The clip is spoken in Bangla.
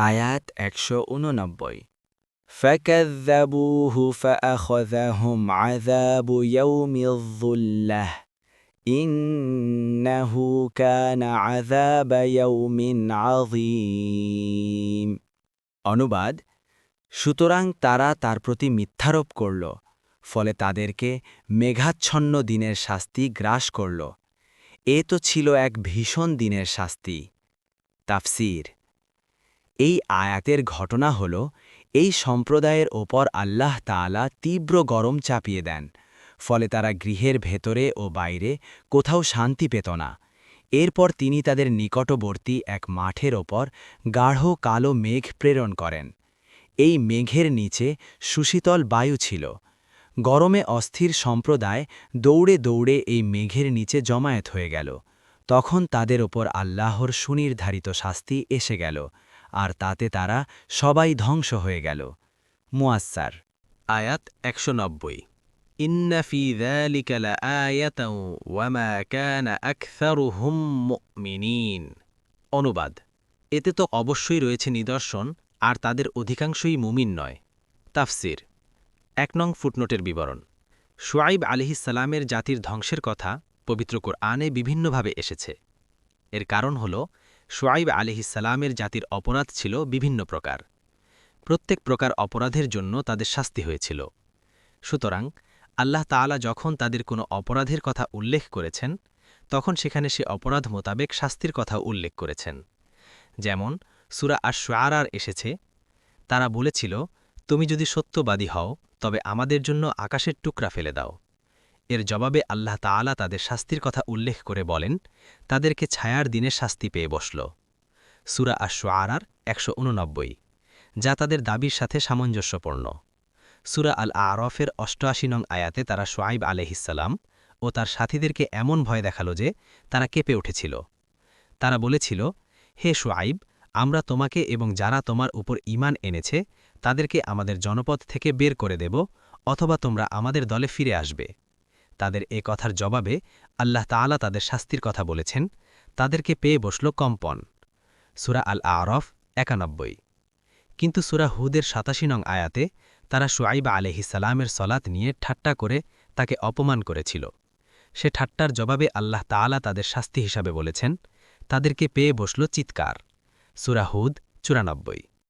আয়াত একশো উননব্বই فكذبوه فأخذهم عذاب يوم الظلة إنه كان عذاب يوم عظيم অনুবাদ সুতরাং তারা তার প্রতি মিথ্যারোপ করল ফলে তাদেরকে মেঘাচ্ছন্ন দিনের শাস্তি গ্রাস করল এ তো ছিল এক ভীষণ দিনের শাস্তি তাফসির এই আয়াতের ঘটনা হল, এই সম্প্রদায়ের ওপর আল্লাহ তাআলা তীব্র গরম চাপিয়ে দেন, ফলে তারা গৃহের ভেতরে ও বাইরে কোথাও শান্তি পেত না। এরপর তিনি তাদের নিকটবর্তী এক মাঠের ওপর গাঢ় কালো মেঘ প্রেরণ করেন। এই মেঘের নিচে সুশীতল বায়ু ছিল। গরমে অস্থির সম্প্রদায় দৌড়ে দৌড়ে এই মেঘের নিচে জমায়েত হয়ে গেল। তখন তাদের ওপর আল্লাহর সুনির্ধারিত শাস্তি এসে গেল। আর তাতে তারা সবাই ধ্বংস হয়ে গেল। মুয়াস্সার। আয়াত একশো নব্বই। অনুবাদ। এতে তো অবশ্যই রয়েছে নিদর্শন, আর তাদের অধিকাংশই মুমিন নয়। তাফসির। এক নং ফুটনোটের বিবরণ। শুয়াইব আলিহিসালামের জাতির ধ্বংসের কথা পবিত্র কোরআনে বিভিন্নভাবে এসেছে। এর কারণ হল শুয়াইব আলিহিসালামের জাতির অপরাধ ছিল বিভিন্ন প্রকার। প্রত্যেক প্রকার অপরাধের জন্য তাদের শাস্তি হয়েছিল। সুতরাং আল্লাহ তাআলা যখন তাদের কোনো অপরাধের কথা উল্লেখ করেছেন, তখন সেখানে সে অপরাধ মোতাবেক শাস্তির কথা উল্লেখ করেছেন। যেমন সুরা আশারার এসেছে, তারা বলেছিল, তুমি যদি সত্যবাদী হও, তবে আমাদের জন্য আকাশের টুকরা ফেলে দাও। এর জবাবে আল্লাহ তাআলা তাদের শাস্তির কথা উল্লেখ করে বলেন, তাদেরকে ছায়ার দিনে শাস্তি পেয়ে বসল। সুরা আশারার একশো উননব্বই, যা তাদের দাবির সাথে সামঞ্জস্যপূর্ণ। সুরা আল আরফের অষ্টআশি নং আয়াতে তারা সোয়াইব আলহিসাল্লাম ও তার সাথীদেরকে এমন ভয় দেখাল যে তারা কেঁপে উঠেছিল। তারা বলেছিল, হে সোয়াইব আমরা তোমাকে এবং যারা তোমার উপর ইমান এনেছে, তাদেরকে আমাদের জনপদ থেকে বের করে দেব, অথবা তোমরা আমাদের দলে ফিরে আসবে। তাদের এ কথার জবাবে আল্লাহ তাআলা তাদের শাস্তির কথা বলেছেন, তাদেরকে পেয়ে বসল কম্পন। সুরা আল আরফ একানব্বই। কিন্তু সুরা হুদের সাতাশি নং আয়াতে তারা শুয়াইবা আলহিসালামের সলাত নিয়ে ঠাট্টা করে তাকে অপমান করেছিল। সে ঠাট্টার জবাবে আল্লাহ তাআলা তাদের শাস্তি হিসাবে বলেছেন, তাদেরকে পেয়ে বসল চিৎকার। সুরাহুদ চুরানব্বই।